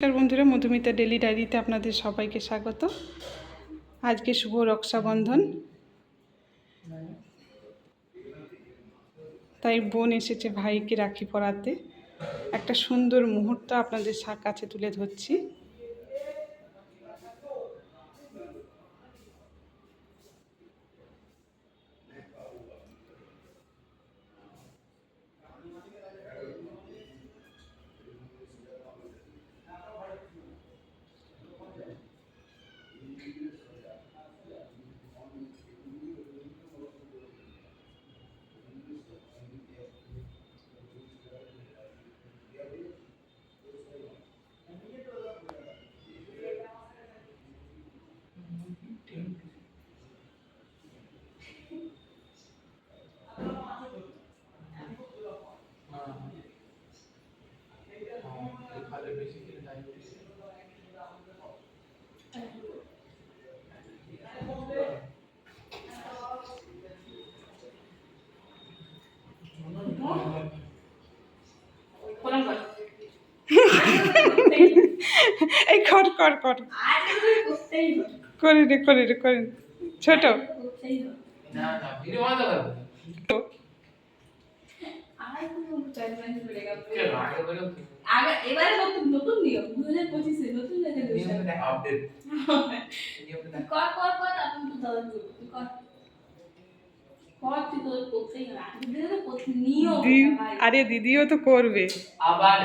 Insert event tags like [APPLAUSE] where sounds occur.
নমস্কার বন্ধুরা, মধুমিতা ডেলি ডায়েরিতে আপনাদের সবাইকে স্বাগত। আজকে শুভ রক্ষাবন্ধন। তাই বোন এসেছে ভাইকে রাখি পরাতে। একটা সুন্দর মুহূর্ত আপনাদের কাছে তুলে ধরছি। [LAUGHS] এই কর কর কর। করে রে করে রে করে। ছোট এবারে নতুন নতুন নিয়ম দু হাজার পঁচিশে নতুন কর কর কর আপনি তো দাদা কর। আরে দিদিও তো করবে। আবার